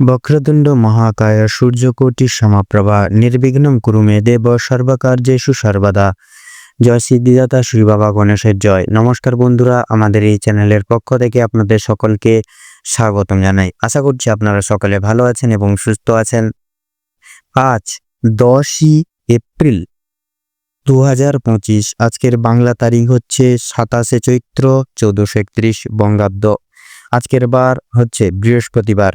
বক্রতুণ্ড মহাকায় সূর্যকোটি সমাপ্রভা নির্বিঘ্নম কুরু মে দেব সর্বকার্যেষু সর্বদা জয় সিদ্ধিদাতা শ্রী বাবা গণেশের জয়। নমস্কার বন্ধুরা, আমাদের এই চ্যানেলের পক্ষ থেকে আপনাদের সকলকে স্বাগতম জানাই। আশা করছি আপনারা সকলে ভালো আছেন এবং সুস্থ আছেন। আজ দশই এপ্রিল দু হাজার পঁচিশ, আজকের বাংলা তারিখ হচ্ছে সাতাশে চৈত্র চৌদ্দশো একত্রিশ বঙ্গাব্দ। আজকের বার হচ্ছে বৃহস্পতিবার।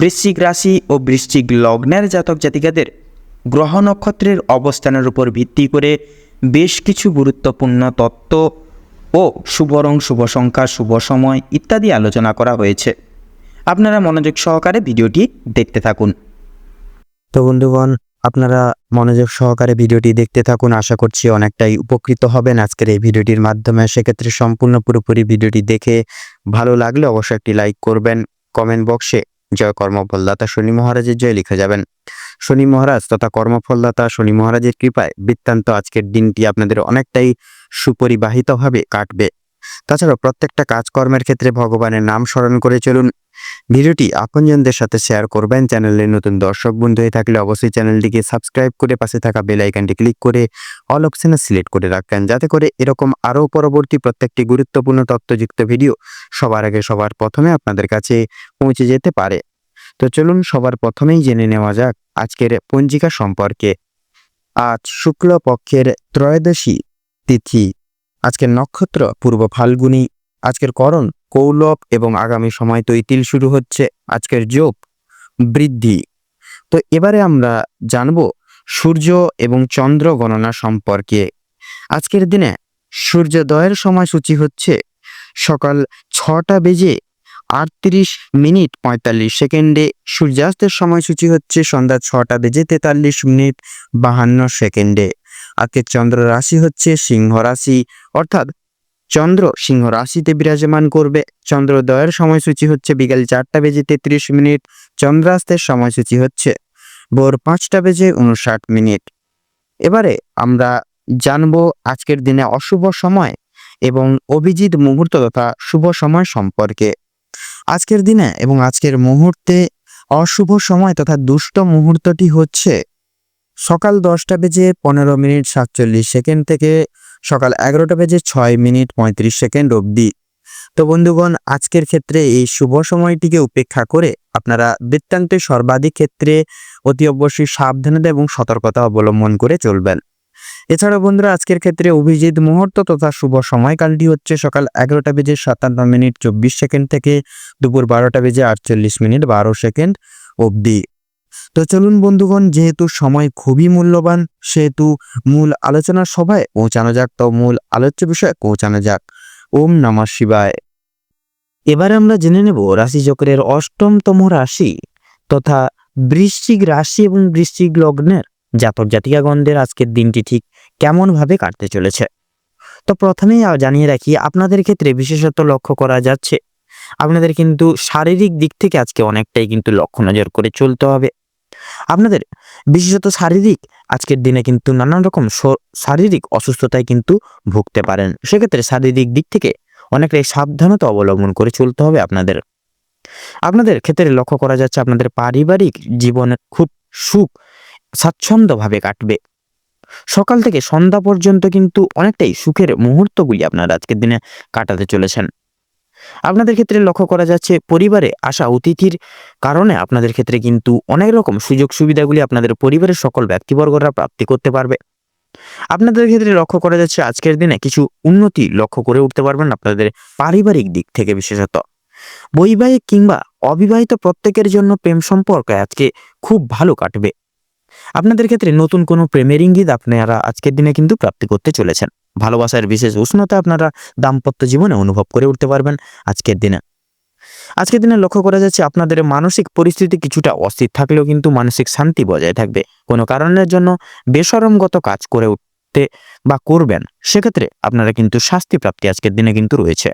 বৃশ্চিক রাশি ও বৃশ্চিক লগ্নের জাতক জাতিকাদের গ্রহ নক্ষত্রের অবস্থানের উপর ভিত্তি করে বেশ কিছু গুরুত্বপূর্ণ তত্ত্ব ও শুভ রং, শুভ সংখ্যা, শুভ সময় ইত্যাদি আলোচনা করা হয়েছে। আপনারা মনোযোগ সহকারে ভিডিওটি দেখতে থাকুন। তো বন্ধুগণ, আপনারা মনোযোগ সহকারে ভিডিওটি দেখতে থাকুন। আশা করছি অনেকটাই উপকৃত হবেন আজকের এই ভিডিওটির মাধ্যমে। সেক্ষেত্রে সম্পূর্ণ পুরোপুরি ভিডিওটি দেখে ভালো লাগলে অবশ্যই একটি লাইক করবেন। কমেন্ট বক্সে জয় কর্মফলদাতা শনি মহারাজের জয় লিখে যাবেন। শনি মহারাজ তথা কর্মফলদাতা শনি মহারাজের কৃপায় বৃত্তান্ত আজকের দিনটি আপনাদের অনেকটাই সুপরিবাহিতভাবে কাটবে। তাছাড়া প্রত্যেকটা কাজকর্মের ক্ষেত্রে ভগবানের নাম স্মরণ করে চলুন। ভিডিওটি আপনজনদের সাথে শেয়ার করবেন। চ্যানেলের নতুন দর্শক বন্ধু হয়ে থাকলে অবশ্যই চ্যানেলটিকে সাবস্ক্রাইব করে পাশে থাকা বেল আইকনটি ক্লিক করে অল অপশনে সিলেক্ট করে রাখবেন। যাতে করে এরকম আরও পরবর্তী প্রত্যেকটি গুরুত্বপূর্ণ তথ্যযুক্ত ভিডিও সবার আগে সবার প্রথমে আপনাদের কাছে পৌঁছে যেতে পারে। তো চলুন সবার প্রথমেই জেনে নেওয়া যাক আজকের পঞ্জিকা সম্পর্কে। আজ শুক্ল পক্ষের ত্রয়োদশী তিথি, আজকের নক্ষত্র পূর্ব ফাল্গুনী, আজকের করণ কৌলব এবং আগামী সময় তৈতিল শুরু হচ্ছে, আজকের যোগ বৃদ্ধি। তো এবারে আমরা জানব সূর্য এবং চন্দ্র গণনা সম্পর্কে। আজকের দিনে সূর্যোদয়ের সময়সূচি হচ্ছে সকাল ছটা বেজে আটত্রিশ মিনিট পঁয়তাল্লিশ সেকেন্ডে। সূর্যাস্তের সময়সূচি হচ্ছে সন্ধ্যা ছটা বেজে তেতাল্লিশ মিনিট বাহান্ন সেকেন্ডে। আজকের চন্দ্র রাশি হচ্ছে সিংহ রাশি, অর্থাৎ চন্দ্র সিংহ রাশিতে বিরাজমান করবে। চন্দ্রোদয়ের সময়সূচি হচ্ছে বিকাল চারটা বেজে তেত্রিশ মিনিট, চন্দ্রাস্তের সময়সূচি হচ্ছে ভোর পাঁচটা বেজে উনষাট মিনিট। এবারে আমরা জানব আজকের দিনে অশুভ সময় এবং অভিজিৎ মুহূর্ত তথা শুভ সময় সম্পর্কে। আজকের দিনে এবং আজকের মুহূর্তে অশুভ সময় তথা দুষ্ট মুহূর্তটি হচ্ছে সকাল দশটা বেজে পনেরো মিনিট সাতচল্লিশ সেকেন্ড থেকে সকাল এগারোটা বেজে ছয় মিনিট পঁয়ত্রিশ সেকেন্ড অবধি। তো বন্ধুগণ, আজকের ক্ষেত্রে এই শুভ সময়টিকে উপেক্ষা করে আপনারা বৃত্তান্তের সর্বাধিক ক্ষেত্রে অতি অবশ্যই সাবধানতা এবং সতর্কতা অবলম্বন করে চলবেন। এছাড়া বন্ধুরা, আজকের ক্ষেত্রে অভিজিৎ মুহূর্ত তথা শুভ সময়কালটি হচ্ছে সকাল এগারোটা বেজে সাতান্ন মিনিট চব্বিশ সেকেন্ড থেকে দুপুর বারোটা বেজে আটচল্লিশ মিনিট বারো সেকেন্ড অবধি। তো চলুন বন্ধুগণ, যেহেতু সময় খুবই মূল্যবান, সেহেতু মূল আলোচনা সভায় পৌঁছানো যাক। তো মূল আলোচ্য বিষয়ে পৌঁছানো যাক। ওম নমঃ শিবায়। এবারে আমরা জেনে নেব রাশিচক্রের অষ্টমতম রাশি তথা বৃশ্চিক রাশি এবং বৃশ্চিক লগ্নের জাতক জাতিকাগণদের আজকের দিনটি ঠিক কেমনভাবে কাটতে চলেছে। তো প্রথমেই জানিয়ে রাখি, আপনাদের ক্ষেত্রে বিশেষত লক্ষ্য করা যাচ্ছে। আপনাদের কিন্তু শারীরিক দিক থেকে আজকে অনেকটাই কিন্তু লক্ষ্য নজর করে চলতে হবে। আপনাদের বিশেষত শারীরিক, আজকের দিনে কিন্তু নানান রকম শারীরিক অসুস্থতায় কিন্তু ভুগতে পারেন। সেক্ষেত্রে শারীরিক দিক থেকে অনেকটাই সাবধানতা অবলম্বন করে চলতে হবে আপনাদের। আপনাদের ক্ষেত্রে লক্ষ্য করা যাচ্ছে আপনাদের পারিবারিক জীবনের খুব সুখ, স্বাচ্ছন্দ্যভাবে কাটবে। সকাল থেকে সন্ধ্যা পর্যন্ত কিন্তু অনেকটাই সুখের মুহূর্তগুলি আপনারা আজকের দিনে কাটাতে চলেছেন। আপনাদের ক্ষেত্রে লক্ষ্য করা যাচ্ছে পরিবারে আসা অতিথির কারণে আপনাদের ক্ষেত্রে কিন্তু অনেক রকম সুযোগ সুবিধাগুলি আপনাদের পরিবারের সকল ব্যক্তিবর্গরা প্রাপ্তি করতে পারবে। আপনাদের ক্ষেত্রে লক্ষ্য করা যাচ্ছে আজকের দিনে কিছু উন্নতি লক্ষ্য করে উঠতে পারবেন আপনাদের পারিবারিক দিক থেকে বিশেষত। বৈবাহিক কিংবা অবিবাহিত প্রত্যেকের জন্য প্রেম সম্পর্ক আজকে খুব ভালো কাটবে। আপনাদের ক্ষেত্রে নতুন কোনো প্রেমের ইঙ্গিত আপনারা আজকের দিনে কিন্তু প্রাপ্তি করতে চলেছেন। ভালোবাসার বিশেষ উষ্ণতা আপনারা দাম্পত্য জীবনে অনুভব করে উঠতে পারবেন আজকের দিনে। আজকের দিনে লক্ষ্য করা যাচ্ছে আপনাদের মানসিক পরিস্থিতি কিছুটা অস্থির থাকলেও কিন্তু মানসিক শান্তি বজায় থাকবে। কোনো কারণের জন্য বেসরমগত কাজ করে উঠতে বা করবেন, সেক্ষেত্রে আপনারা কিন্তু শাস্তি প্রাপ্তি আজকের দিনে কিন্তু রয়েছে।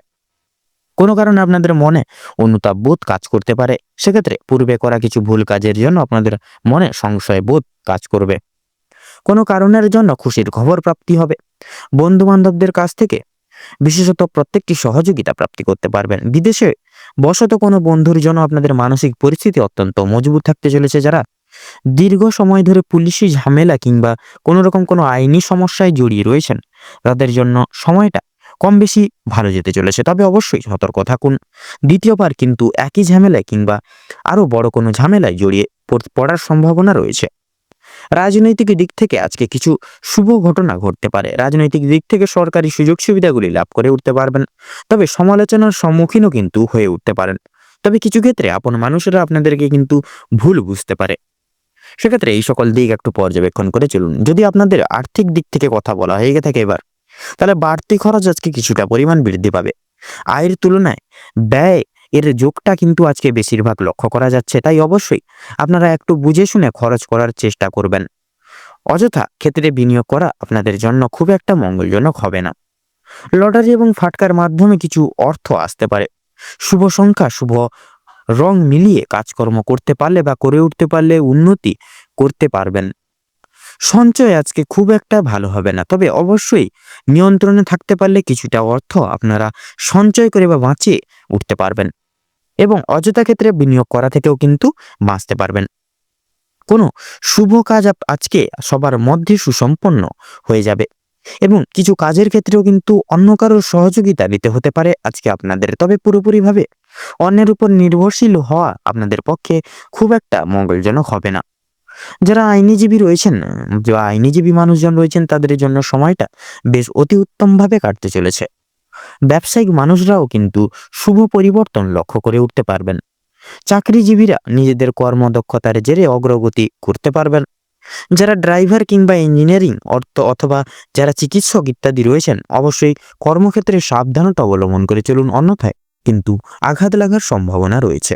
কোনো কারণে আপনাদের মনে অনুতাপ বোধ কাজ করতে পারে, সেক্ষেত্রে পূর্বে করা কিছু ভুল কাজের জন্য আপনাদের মনে সংশয় বোধ কাজ করবে। কোনো কারণের জন্য খুশির খবর প্রাপ্তি হবে। বন্ধু বান্ধবদের কাছ থেকে বিশেষত প্রত্যেকটি সহযোগিতা প্রাপ্তি করতে পারবেন। বিদেশে বশত কোনো বন্ধুর জন্য আপনাদের মানসিক পরিস্থিতি অত্যন্ত মজবুত থাকতে চলেছে। যারা দীর্ঘ সময় ধরে পুলিশি ঝামেলা কিংবা কোনো রকম কোনো আইনি সমস্যায় জড়িয়ে রয়েছেন, তাদের জন্য সময়টা কম বেশি ভালো যেতে চলেছে। তবে অবশ্যই সতর্ক থাকুন। দ্বিতীয়বার কিন্তু একই ঝামেলায় কিংবা আরও বড় কোনো ঝামেলায় জড়িয়ে পড়- পড়ার সম্ভাবনা রয়েছে। রাজনৈতিক দিক থেকে আজকে কিছু শুভ ঘটনা ঘটতে পারে। রাজনৈতিক দিক থেকে সরকারি সুযোগ সুবিধাগুলি লাভ করে উঠতে পারবেন। তবে সমালোচনার সম্মুখীনও কিন্তু হয়ে উঠতে পারেন। তবে কিছু ক্ষেত্রে আপন মানুষেরা আপনাদেরকে কিন্তু ভুল বুঝতে পারে। সেক্ষেত্রে এই সকল দিক একটু পর্যবেক্ষণ করে চলুন। যদি আপনাদের আর্থিক দিক থেকে কথা বলা হয়ে থাকে এবার তাহলে বাড়তি খরচ আজকে কিছুটা পরিমাণ বৃদ্ধি পাবে। আয়ের তুলনায় ব্যয় এর যোগটা কিন্তু আজকে বেশিরভাগ লক্ষ্য করা যাচ্ছে, তাই অবশ্যই আপনারা একটু বুঝে শুনে খরচ করার চেষ্টা করবেন। অযথা ক্ষেত্রে বিনিয়োগ করা আপনাদের জন্য খুব একটা মঙ্গলজনক হবে না। লটারি এবং ফাটকার মাধ্যমে কিছু অর্থ আসতে পারে। শুভ সংখ্যা, শুভ রং মিলিয়ে কাজকর্ম করতে পারলে বা করে উঠতে পারলে উন্নতি করতে পারবেন। সঞ্চয় আজকে খুব একটা ভালো হবে না। তবে অবশ্যই নিয়ন্ত্রণে থাকতে পারলে কিছুটা অর্থ আপনারা সঞ্চয় করে বা বাঁচিয়ে উঠতে পারবেন এবং অযথা ক্ষেত্রে বিনিয়োগ করা থেকেও কিন্তু বাঁচতে পারবেন। কোনো শুভ কাজ আজকে সবার মধ্যে সুসম্পন্ন হয়ে যাবে এবং কিছু কাজের ক্ষেত্রেও কিন্তু অন্য কারোর সহযোগিতা নিতে হতে পারে আজকে আপনাদের। তবে পুরোপুরিভাবে অন্যের উপর নির্ভরশীল হওয়া আপনাদের পক্ষে খুব একটা মঙ্গলজনক হবে না। যারা আইনিজীবী রয়েছেন যে আইনিজীবী মানুষজন রয়েছেন, তাদের জন্য সময়টা বেশ অতি উত্তমভাবে কাটতে চলেছে। ব্যবসায়িক মানুষরাও কিন্তু শুভ পরিবর্তন লক্ষ্য করে উঠতে পারবেন। চাকরিজীবীরা নিজেদের কর্মদক্ষতার জেরে অগ্রগতি করতে পারবেন। যারা ড্রাইভার কিংবা ইঞ্জিনিয়ারিং, অর্থ অথবা যারা চিকিৎসক ইত্যাদি রয়েছেন, অবশ্যই কর্মক্ষেত্রে সাবধানতা অবলম্বন করে চলুন, অন্যথায় কিন্তু আঘাত লাগার সম্ভাবনা রয়েছে।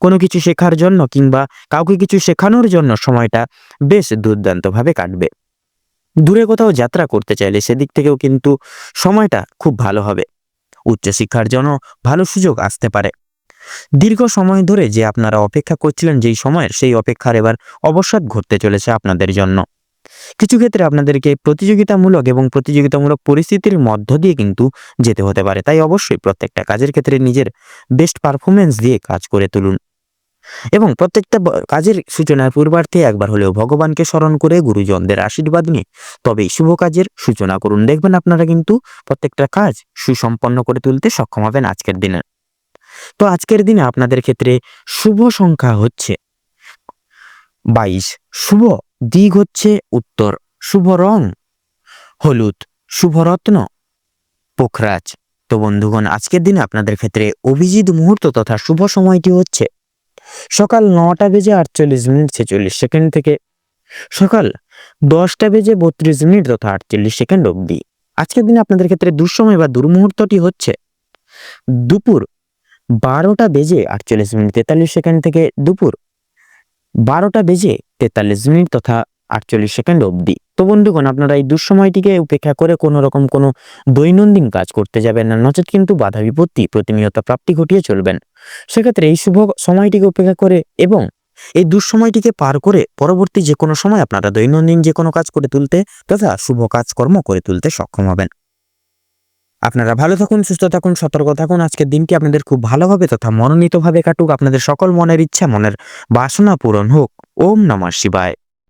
কোনো কিছু শেখার জন্য কিংবা কাউকে কিছু শেখানোর জন্য সময়টা বেশ দুর্দান্তভাবে কাটবে। দূরে কোথাও যাত্রা করতে চাইলে সেদিক থেকেও কিন্তু সময়টা খুব ভালো হবে। উচ্চশিক্ষার জন্য ভালো সুযোগ আসতে পারে। দীর্ঘ সময় ধরে যে আপনারা অপেক্ষা করছিলেন, যেই সময়ের সেই অপেক্ষার এবার অবসাদ ঘটতে চলেছে আপনাদের জন্য। কিছু ক্ষেত্রে আপনাদেরকে প্রতিযোগিতামূলক এবং প্রতিযোগিতামূলক পরিস্থিতির মধ্য দিয়ে কিন্তু যেতে হতে পারে। তাই অবশ্যই প্রত্যেকটা কাজের ক্ষেত্রে নিজের বেস্ট পারফরমেন্স দিয়ে কাজ করে তুলুন। এবং প্রত্যেকটা কাজের সূচনার পূর্বার্থে একবার হলেও ভগবানকে স্মরণ করে গুরুজনদের আশীর্বাদ নিয়ে তবেই শুভ কাজের সূচনা করুন। দেখবেন আপনারা কিন্তু প্রত্যেকটা কাজ সুসম্পন্ন করে তুলতে সক্ষম হবেন আজকের দিনে। তো আজকের দিনে আপনাদের ক্ষেত্রে শুভ সংখ্যা হচ্ছে বাইশ। শুভ দিক হচ্ছে উত্তর, শুভ রং, হলুদ, শুভ রত্ন, পোখরাজ। তো বন্ধুগণ, আজকের দিনে আপনাদের ক্ষেত্রে অভিজিৎ মুহূর্ত তথা শুভ সময়টি হচ্ছে সকাল নটা বেজে আটচল্লিশ মিনিট ছেচল্লিশ সেকেন্ড থেকে সকাল দশটা বেজে বত্রিশ মিনিট তথা আটচল্লিশ সেকেন্ড অবধি। আজকের দিনে আপনাদের ক্ষেত্রে দুঃসময় বা দুর্মুহূর্তটি হচ্ছে দুপুর বারোটা বেজে আটচল্লিশ মিনিট তেতাল্লিশ সেকেন্ড থেকে দুপুর বারোটা বেজে তেতাল্লিশ মিনিট তথা আটচল্লিশ সেকেন্ড অবধি। তো বন্ধুগণ, আপনারা এই দুঃসময়টিকে উপেক্ষা করে কোনো রকম কোনো দৈনন্দিন কাজ করতে যাবেন না, নচেত কিন্তু বাধা বিপত্তি, প্রতিনিয়ত প্রাপ্তি ঘটিয়ে চলবেন। সেক্ষেত্রে এই শুভ সময়টিকে উপেক্ষা করে এবং এই দুঃসময়টিকে পার করে পরবর্তী যে কোনো সময় আপনারা দৈনন্দিন যে কোনো কাজ করে তুলতে তথা শুভ কাজকর্ম করে তুলতে সক্ষম হবেন। আপনারা ভালো থাকুন, সুস্থ থাকুন, সতর্ক থাকুন। আজকের দিনটি আপনাদের খুব ভালোভাবে তথা মনোনীতভাবে কাটুক। আপনাদের সকল মনের ইচ্ছা, মনের বাসনা পূরণ হোক। ওম নমঃ শিবায়।